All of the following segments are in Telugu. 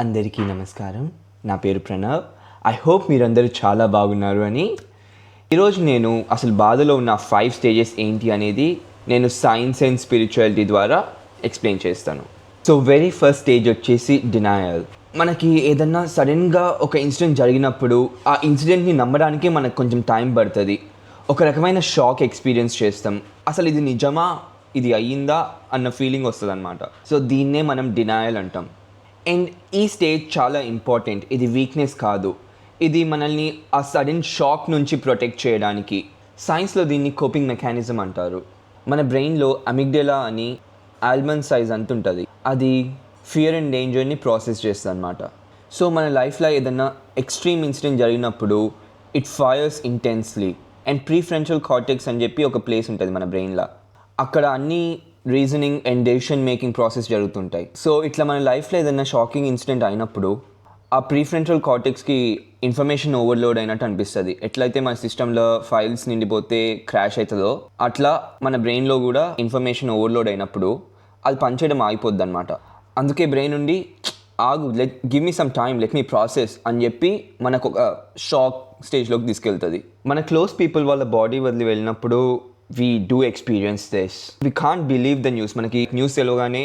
అందరికీ నమస్కారం. నా పేరు ప్రణవ్. ఐ హోప్ మీరందరూ చాలా బాగున్నారు అని. ఈరోజు నేను అసలు బాధలో ఉన్న ఫైవ్ స్టేజెస్ ఏంటి అనేది నేను సైన్స్ అండ్ స్పిరిచువాలిటీ ద్వారా ఎక్స్ప్లెయిన్ చేస్తాను. సో వెరీ ఫస్ట్ స్టేజ్ వచ్చేసి డినాయల్ మనకి ఏదన్నా సడన్గా ఒక ఇన్సిడెంట్ జరిగినప్పుడు ఆ ఇన్సిడెంట్ని నమ్మడానికి మనకు కొంచెం టైం పడుతుంది. ఒక రకమైన షాక్ ఎక్స్పీరియన్స్ చేస్తాం. అసలు ఇది నిజమా? ఇది అయ్యిందా? అన్న ఫీలింగ్ వస్తుంది అనమాట సో దీన్నే మనం డినాయల్ అంటాం. అండ్ ఈ స్టేజ్ చాలా ఇంపార్టెంట్ ఇది వీక్నెస్ కాదు. ఇది మనల్ని ఆ సడన్ షాక్ నుంచి ప్రొటెక్ట్ చేయడానికి. సైన్స్లో దీన్ని కోపింగ్ మెకానిజం అంటారు. మన బ్రెయిన్లో అమిగ్డెలా అని ఆల్మండ్ సైజ్ అంత ఉంటుంది. అది ఫియర్ అండ్ డేంజర్ని ప్రాసెస్ చేస్తుంది అనమాట సో మన లైఫ్లో ఏదన్నా ఎక్స్ట్రీమ్ ఇన్సిడెంట్ జరిగినప్పుడు it fires intensely and prefrontal cortex అని చెప్పి ఒక ప్లేస్ ఉంటుంది మన బ్రెయిన్లో అక్కడ అన్ని reasoning and decision making process జరుగుతుంటాయి. సో ఇట్లా మన లైఫ్లో ఏదైనా షాకింగ్ ఇన్సిడెంట్ అయినప్పుడు ఆ ప్రీఫ్రెంట్రల్ కార్టెక్స్కి ఇన్ఫర్మేషన్ ఓవర్లోడ్ అయినట్టు అనిపిస్తుంది. ఎట్లయితే మన సిస్టంలో ఫైల్స్ నిండిపోతే క్రాష్ అవుతుందో అట్లా మన బ్రెయిన్లో కూడా ఇన్ఫర్మేషన్ ఓవర్లోడ్ అయినప్పుడు అది పనిచేయడం ఆగిపోద్ది అనమాట అందుకే బ్రెయిన్ నుండి ఆగు let give me some time let me process అని చెప్పి మనకు ఒక షాక్ స్టేజ్లోకి తీసుకెళ్తుంది. మన క్లోజ్ పీపుల్ వాళ్ళ బాడీ వదిలి వెళ్ళినప్పుడు we do experience this we can't believe the news మనకి న్యూస్ తెలియగానే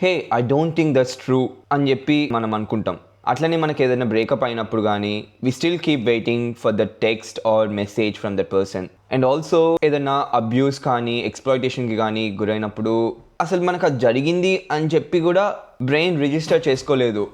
hey I don't think that's true అని చెప్పి మనం అనుకుంటాం. అట్లనే మనకి ఏదైనా బ్రేకప్ అయినప్పుడు కానీ we still keep waiting for the text or message from the person and also ఏదైనా అబ్యూస్ కానీ ఎక్స్ప్లాయిటేషన్కి కానీ గురైనప్పుడు అసలు మనకు అది జరిగింది అని చెప్పి కూడా బ్రెయిన్ రిజిస్టర్ చేసుకోలేదు.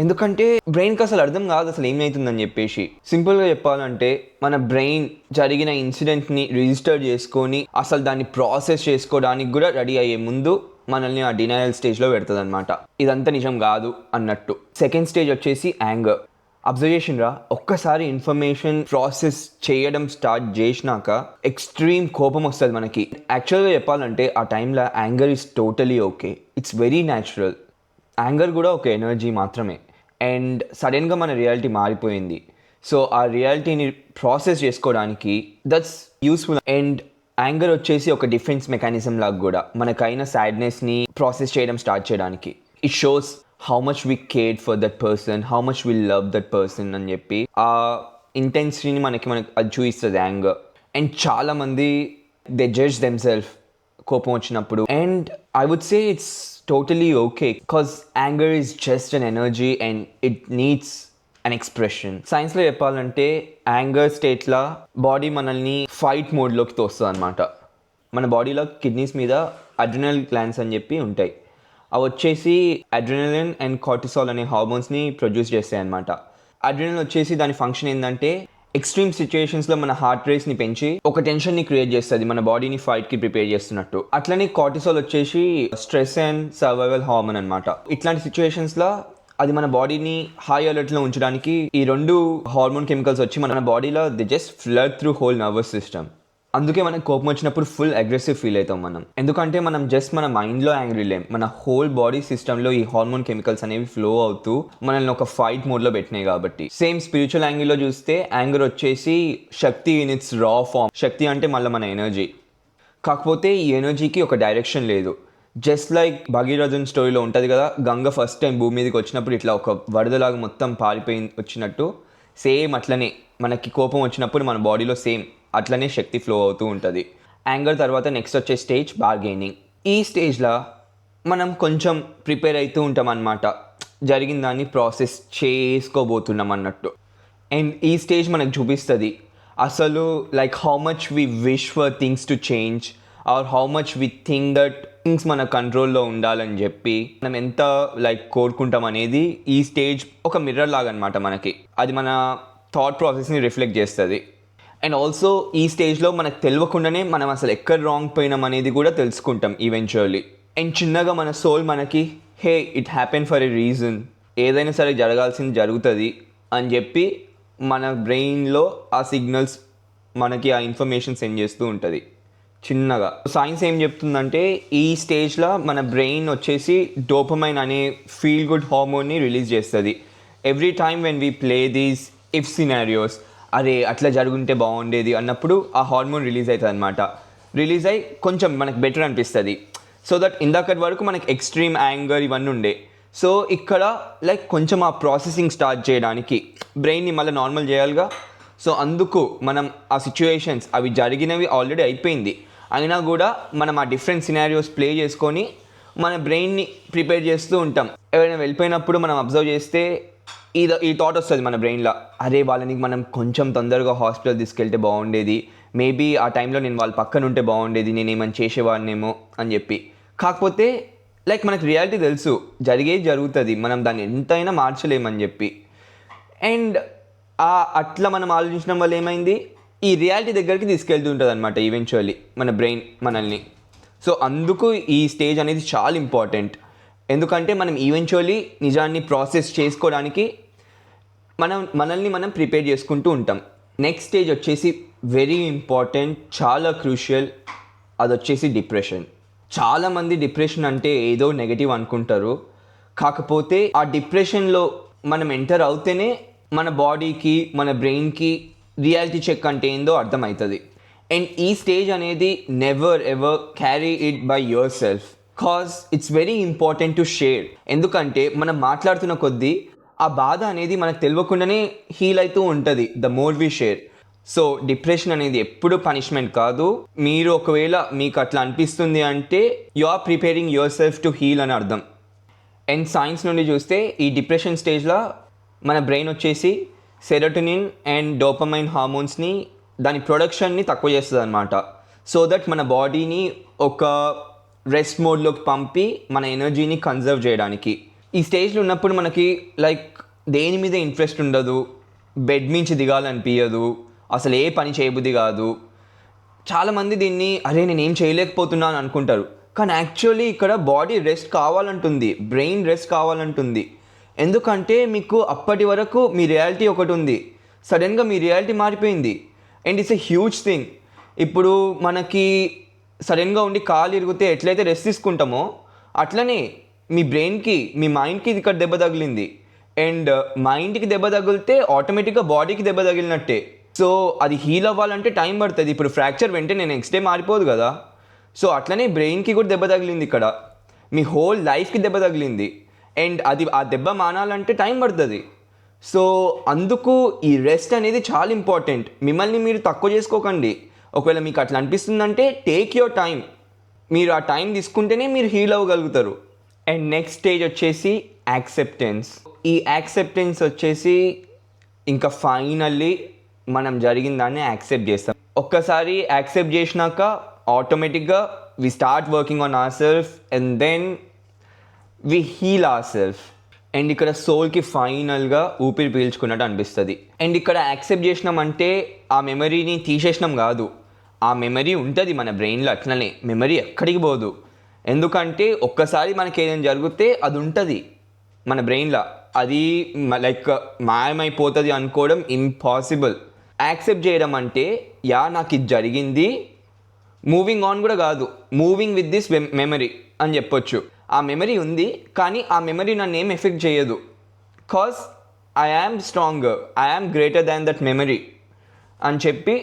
ఎందుకంటే బ్రెయిన్కి అసలు అర్థం కాదు అసలు ఏమవుతుందని చెప్పేసి. సింపుల్గా చెప్పాలంటే మన బ్రెయిన్ జరిగిన ఇన్సిడెంట్ని రిజిస్టర్ చేసుకొని అసలు దాన్ని ప్రాసెస్ చేసుకోవడానికి కూడా రెడీ అయ్యే ముందు మనల్ని ఆ డినయల్ స్టేజ్లో పెడుతుంది అనమాట ఇదంతా నిజం కాదు అన్నట్టు. సెకండ్ స్టేజ్ వచ్చేసి యాంగర్. అబ్జర్వేషన్ రా ఒక్కసారి ఇన్ఫర్మేషన్ ప్రాసెస్ చేయడం స్టార్ట్ చేసినాక ఎక్స్ట్రీమ్ కోపం వస్తుంది మనకి. యాక్చువల్గా చెప్పాలంటే ఆ టైంలో anger is totally okay. It's very natural. Anger కూడా ఒక ఎనర్జీ మాత్రమే. అండ్ సడన్గా మన రియాలిటీ మారిపోయింది. సో ఆ రియాలిటీని ప్రాసెస్ చేసుకోవడానికి దట్స్ యూస్ఫుల్ అండ్ యాంగర్ వచ్చేసి ఒక డిఫెన్స్ మెకానిజం లాగా కూడా మనకైన సాడ్నెస్ని ప్రాసెస్ చేయడం స్టార్ట్ చేయడానికి. It shows how much we care for that person how much will love that person అని చెప్పి ఆ ఇంటెన్సిటీని మనకి మనకి అది చూపిస్తుంది యాంగర్. అండ్ చాలామంది దే జడ్జ్ దెమ్ సెల్ఫ్ కోపం వచ్చినప్పుడు. And I would say it's totally okay because anger is just an energy and it needs and expression సైన్స్లో చెప్పాలంటే యాంగర్ స్టేట్లో బాడీ మనల్ని ఫైట్ మోడ్లోకి తోస్తుంది అనమాట మన బాడీలో కిడ్నీస్ మీద అడ్రినల్ గ్లాన్స్ అని చెప్పి ఉంటాయి. అవి వచ్చేసి అడ్రినలిన్ అండ్ కార్టిసాల్ అనే హార్మోన్స్ని ప్రొడ్యూస్ చేస్తాయి అనమాట అడ్రినల్ వచ్చేసి దాని ఫంక్షన్ ఏంటంటే ఎక్స్ట్రీమ్ సిచ్యుయేషన్స్లో మన హార్ట్ రేట్స్ని పెంచి ఒక టెన్షన్ని క్రియేట్ చేస్తుంది మన బాడీని ఫైట్కి ప్రిపేర్ చేస్తున్నట్టు. అట్లనే కార్టిసోల్ వచ్చేసి స్ట్రెస్ అండ్ సర్వైవల్ హార్మోన్ అనమాట ఇట్లాంటి సిచ్యుయేషన్స్లో అది మన బాడీని హై అలర్ట్లో ఉంచడానికి ఈ రెండు హార్మోన్ కెమికల్స్ వచ్చి మన బాడీలో they just flood through whole nervous system అందుకే మనకు కోపం వచ్చినప్పుడు ఫుల్ అగ్రెసివ్ ఫీల్ అవుతాం మనం. ఎందుకంటే మనం జస్ట్ మన మైండ్లో యాంగ్రీ లేం. మన హోల్ బాడీ సిస్టంలో ఈ హార్మోన్ కెమికల్స్ అనేవి ఫ్లో అవుతూ మనల్ని ఒక ఫైట్ మోడ్లో పెట్టినాయి కాబట్టి. సేమ్ స్పిరిచువల్ యాంగిల్లో చూస్తే యాంగర్ వచ్చేసి శక్తి ఇన్ ఇట్స్ రా ఫామ్ శక్తి అంటే మళ్ళీ మన ఎనర్జీ కాకపోతే ఈ ఎనర్జీకి ఒక డైరెక్షన్ లేదు. జస్ట్ లైక్ భగీరథన్ స్టోరీలో ఉంటుంది కదా గంగ ఫస్ట్ టైం భూమి మీదకి వచ్చినప్పుడు ఇట్లా ఒక వరదలాగా మొత్తం పారిపోయి వచ్చినట్టు సేమ్ అట్లనే మనకి కోపం వచ్చినప్పుడు మన బాడీలో సేమ్ అట్లనే శక్తి ఫ్లో అవుతూ ఉంటుంది. యాంగర్ తర్వాత నెక్స్ట్ వచ్చే స్టేజ్ బార్గెనింగ్ ఈ స్టేజ్లో మనం కొంచెం ప్రిపేర్ అవుతూ ఉంటాం అన్నమాట. జరిగిన దాన్ని ప్రాసెస్ చేసుకోబోతున్నాం అన్నట్టు. అండ్ ఈ స్టేజ్ మనకు చూపిస్తుంది అసలు like how much we wish for things to change or how much we think that things మన కంట్రోల్లో ఉండాలని చెప్పి మనం ఎంత లైక్ కోరుకుంటాం అనేది ఈ స్టేజ్ ఒక మిర్రర్ లాగా అనమాట మనకి. అది మన థాట్ ప్రాసెస్ని రిఫ్లెక్ట్ చేస్తుంది. అండ్ ఆల్సో ఈ స్టేజ్లో మనకు తెలియకుండానే మనం అసలు ఎక్కడ రాంగ్ పోయినాం అనేది కూడా తెలుసుకుంటాం ఈవెన్చువల్లీ అండ్ చిన్నగా మన సోల్ మనకి hey it happen for a reason ఏదైనా సరే జరగాల్సింది జరుగుతుంది అని చెప్పి మన బ్రెయిన్లో ఆ సిగ్నల్స్ మనకి ఆ ఇన్ఫర్మేషన్ సెండ్ చేస్తూ ఉంటుంది. చిన్నగా. సైన్స్ ఏం చెప్తుందంటే ఈ స్టేజ్లో మన బ్రెయిన్ వచ్చేసి డోపమైన్ అనే ఫీల్ గుడ్ హార్మోన్ని రిలీజ్ చేస్తుంది. Every time when we play these if scenarios అరే అట్లా జరుగుంటే బాగుండేది అన్నప్పుడు ఆ హార్మోన్ రిలీజ్ అవుతుంది అనమాట రిలీజ్ అయ్యి కొంచెం మనకు బెటర్ అనిపిస్తుంది. సో దట్ ఇందాకటి వరకు మనకి ఎక్స్ట్రీమ్ యాంగర్ ఇవన్నీ ఉండే. సో ఇక్కడ లైక్ కొంచెం ఆ ప్రాసెసింగ్ స్టార్ట్ చేయడానికి బ్రెయిన్ని మళ్ళీ నార్మల్ చేయాలిగా. సో అందుకు మనం ఆ సిచ్యువేషన్స్ అవి జరిగినవి ఆల్రెడీ అయిపోయింది. అయినా కూడా మనం ఆ డిఫరెంట్ సినారియోస్ ప్లే చేసుకొని మన బ్రెయిన్ని ప్రిపేర్ చేస్తూ ఉంటాం. ఎవరైనా వెళ్ళిపోయినప్పుడు మనం అబ్జర్వ్ చేస్తే ఈ ఈ థాట్ వస్తుంది మన బ్రెయిన్లో అరే వాళ్ళని మనం కొంచెం తొందరగా హాస్పిటల్ తీసుకెళ్తే బాగుండేది. మేబీ ఆ టైంలో నేను వాళ్ళ పక్కన ఉంటే బాగుండేది. నేను ఏమైనా చేసేవాడినేమో అని చెప్పి. కాకపోతే లైక్ మనకు రియాలిటీ తెలుసు. జరిగేది జరుగుతుంది. మనం దాన్ని ఎంతైనా మార్చలేమని చెప్పి. అండ్ ఆ అట్లా మనం ఆలోచించడం వల్ల ఏమైంది? ఈ రియాలిటీ దగ్గరికి తీసుకెళ్తుంటుంది అనమాట ఈవెన్చువల్లీ మన బ్రెయిన్ మనల్ని. సో అందుకు ఈ స్టేజ్ అనేది చాలా ఇంపార్టెంట్ ఎందుకంటే మనం ఈవెన్చువల్లీ నిజాన్ని ప్రాసెస్ చేసుకోవడానికి మనం మనల్ని మనం ప్రిపేర్ చేసుకుంటూ ఉంటాం. నెక్స్ట్ స్టేజ్ వచ్చేసి వెరీ ఇంపార్టెంట్ చాలా క్రూషియల్ అది వచ్చేసి డిప్రెషన్ చాలామంది డిప్రెషన్ అంటే ఏదో నెగటివ్ అనుకుంటారు. కాకపోతే ఆ డిప్రెషన్లో మనం ఎంటర్ అవుతేనే మన బాడీకి మన బ్రెయిన్కి రియాలిటీ చెక్ అంటే ఏందో అర్థమవుతుంది. అండ్ ఈ స్టేజ్ అనేది never ever carry it by your self cause it's very important to share ఎందుకంటే మనం మాట్లాడుతున్న కొద్దీ ఆ బాధ అనేది మనకు తెలియకుండానే హీల్ అవుతూ ఉంటుంది the more we share so depression అనేది ఎప్పుడు పనిష్మెంట్ కాదు. మీరు ఒకవేళ మీకు అట్లా అనిపిస్తుంది అంటే you are preparing your self to heal అని అర్థం. అండ్ సైన్స్ నుండి చూస్తే ఈ డిప్రెషన్ స్టేజ్లో మన బ్రెయిన్ వచ్చేసి సెరటోనిన్ అండ్ డోపమైన్ హార్మోన్స్ని దాని ప్రొడక్షన్ని తక్కువ చేస్తుంది అనమాట సో దట్ మన బాడీని ఒక రెస్ట్ మోడ్లోకి పంపి మన ఎనర్జీని కన్జర్వ్ చేయడానికి. ఈ స్టేజ్లో ఉన్నప్పుడు మనకి లైక్ దేని మీద ఇంట్రెస్ట్ ఉండదు బెడ్ మించి దిగాలనిపించదు అసలు ఏ పని చేయబుద్ధి కాదు. చాలామంది దీన్ని అరే నేను ఏం చేయలేకపోతున్నాను అనుకుంటారు. కానీ యాక్చువల్లీ ఇక్కడ బాడీ రెస్ట్ కావాలంటుంది బ్రెయిన్ రెస్ట్ కావాలంటుంది. ఎందుకంటే మీకు అప్పటి వరకు మీ రియాలిటీ ఒకటి ఉంది. సడన్గా మీ రియాలిటీ మారిపోయింది. And it's a huge thing ఇప్పుడు మనకి సడన్గా ఉండి కాలు ఇరిగితే ఎట్లయితే రెస్ట్ తీసుకుంటామో అట్లనే మీ బ్రెయిన్కి మీ మైండ్కి ఇది ఇక్కడ దెబ్బ తగిలింది. అండ్ మైండ్కి దెబ్బ తగిలితే ఆటోమేటిక్గా బాడీకి దెబ్బ తగిలినట్టే. సో అది హీల్ అవ్వాలంటే టైం పడుతుంది. ఇప్పుడు ఫ్రాక్చర్ వెంటనే నెక్స్ట్ డే మారిపోదు కదా. సో అట్లనే బ్రెయిన్కి కూడా దెబ్బ తగిలింది ఇక్కడ. మీ హోల్ లైఫ్కి దెబ్బ తగిలింది. అండ్ అది ఆ దెబ్బ మానాలంటే టైం పడుతుంది. సో అందుకు ఈ రెస్ట్ అనేది చాలా ఇంపార్టెంట్. మిమ్మల్ని మీరు తక్కువ చేసుకోకండి. ఒకవేళ మీకు అట్లా అనిపిస్తుందంటే టేక్ యువర్ టైం మీరు ఆ టైం తీసుకుంటేనే మీరు హీల్ అవ్వగలుగుతారు. అండ్ నెక్స్ట్ స్టేజ్ వచ్చేసి యాక్సెప్టెన్స్ ఈ యాక్సెప్టెన్స్ వచ్చేసి ఇంకా ఫైనల్లీ మనం జరిగిన దాన్ని యాక్సెప్ట్ చేస్తాం. ఒక్కసారి యాక్సెప్ట్ చేసినాక ఆటోమేటిక్గా we start working on our self and then we heal our self and ఇక్కడ సోల్కి ఫైనల్గా ఊపిరి పీల్చుకున్నట్టు అనిపిస్తుంది. అండ్ ఇక్కడ యాక్సెప్ట్ చేసినామంటే ఆ మెమరీని తీసేసినాం కాదు. ఆ మెమరీ ఉంటుంది మన బ్రెయిన్లో అట్లనే. మెమరీ ఎక్కడికి పోదు. ఎందుకంటే ఒక్కసారి మనకి ఏదైనా జరిగితే అది ఉంటుంది మన బ్రెయిన్లో అది లైక్ మాయమైపోతుంది అనుకోవడం ఇంపాసిబుల్ యాక్సెప్ట్ చేయడం అంటే యా నాకు ఇది జరిగింది. మూవింగ్ ఆన్ కూడా కాదు. మూవింగ్ విత్ దిస్ మెమరీ అని చెప్పొచ్చు. ఆ మెమరీ ఉంది కానీ ఆ మెమరీ నన్ను ఏం ఎఫెక్ట్ చేయదు. Cause I am strong I am greater than that memory అని చెప్పి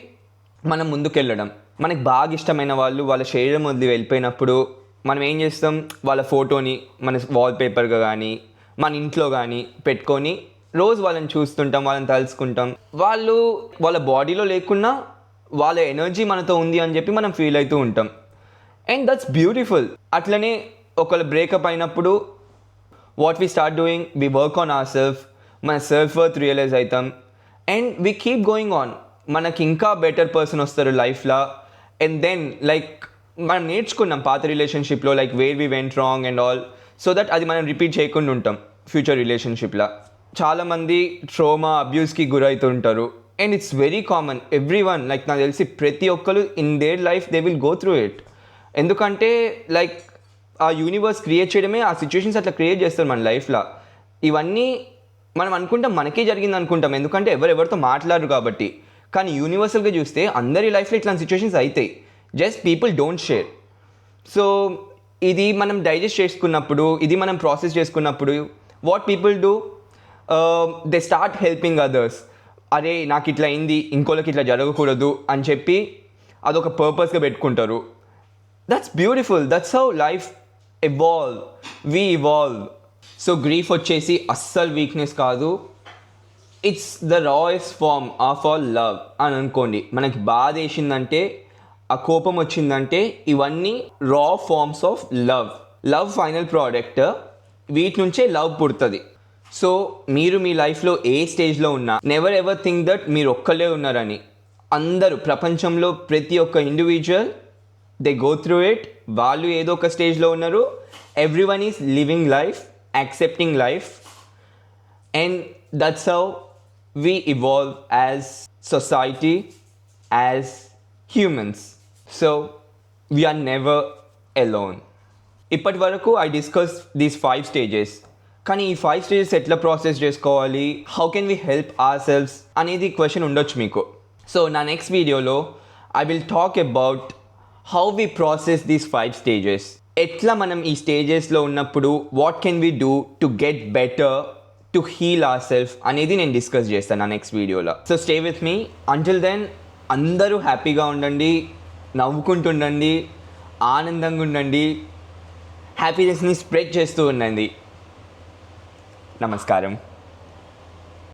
మనం ముందుకెళ్ళడం. మనకి బాగా ఇష్టమైన వాళ్ళు వాళ్ళ శరీరం వదిలి వెళ్ళిపోయినప్పుడు మనం ఏం చేస్తాం? వాళ్ళ ఫోటోని మన వాల్పేపర్గా కానీ మన ఇంట్లో కానీ పెట్టుకొని రోజు వాళ్ళని చూస్తుంటాం వాళ్ళని తలుచుకుంటాం. వాళ్ళు వాళ్ళ బాడీలో లేకున్నా వాళ్ళ ఎనర్జీ మనతో ఉంది అని చెప్పి మనం ఫీల్ అవుతూ ఉంటాం. And that's beautiful. అట్లనే ఒకళ్ళు బ్రేకప్ అయినప్పుడు what we start doing we work on our self మన సెల్ఫ్ వర్త్ రియలైజ్ అవుతాం. And we keep going on మనకి ఇంకా బెటర్ పర్సన్ వస్తారు లైఫ్లో. అండ్ దెన్ లైక్ మనం నేర్చుకున్నాం పాత రిలేషన్షిప్లో like where we went wrong and all so that అది మనం రిపీట్ చేయకుండా ఉంటాం ఫ్యూచర్ రిలేషన్షిప్లో చాలామంది ట్రోమా అబ్యూస్కి గురవుతుంటారు and it's very common everyone like నాకు తెలిసి ప్రతి ఒక్కరు in their life they will go through it ఎందుకంటే లైక్ ఆ యూనివర్స్ క్రియేట్ చేయడమే ఆ సిచ్యువేషన్స్ అట్లా క్రియేట్ చేస్తారు మన లైఫ్లో. ఇవన్నీ మనం అనుకుంటాం మనకే జరిగింది అనుకుంటాం ఎందుకంటే ఎవరెవరితో మాట్లాడరు కాబట్టి. కానీ యూనివర్సల్గా చూస్తే అందరి లైఫ్లో ఇట్లాంటి సిచ్యువేషన్స్ అవుతాయి just people don't share so ఇది మనం డైజెస్ట్ చేసుకున్నప్పుడు ఇది మనం ప్రాసెస్ చేసుకున్నప్పుడు what people do they start helping others అరే నాకు ఇట్లా అయింది ఇంకోళ్ళకి ఇట్లా జరగకూడదు అని చెప్పి అదొక పర్పస్గా పెట్టుకుంటారు. That's beautiful that's how life evolve we evolve so grief వచ్చేసి అస్సలు వీక్నెస్ కాదు. It's the rawest form of all love అని అనుకోండి. మనకి బాధ వేసిందంటే ఆ కోపం వచ్చిందంటే ఇవన్నీ raw forms of love love final product వీటి నుంచే లవ్ పుడుతుంది. సో మీరు మీ లైఫ్లో ఏ స్టేజ్లో ఉన్నా నెవర్ ఎవర్ థింక్ దట్ మీరు ఒక్కళ్ళే ఉన్నారని. అందరూ ప్రపంచంలో ప్రతి ఒక్క individual they go through it వాళ్ళు ఏదో ఒక స్టేజ్లో ఉన్నారు. Everyone is living life accepting life and that's how we evolve as society as humans. So we are never alone. ఇప్పటి వరకు I discuss these five stages కానీ ఈ ఫైవ్ స్టేజెస్ ఎట్లా ప్రాసెస్ చేసుకోవాలి? How can we help ourselves అనేది క్వశ్చన్ ఉండొచ్చు మీకు. సో నా నెక్స్ట్ వీడియోలో I will talk about how we process these five stages ఎట్లా మనం ఈ స్టేజెస్లో ఉన్నప్పుడు what can we do to get better to heal our self అనేది నేను డిస్కస్ చేస్తాను నా నెక్స్ట్ వీడియోలో so stay with me until then అందరూ హ్యాపీగా ఉండండి నవ్వుకుంటుండండి ఆనందంగా ఉండండి హ్యాపీనెస్ని స్ప్రెడ్ చేస్తూ ఉండండి. నమస్కారం.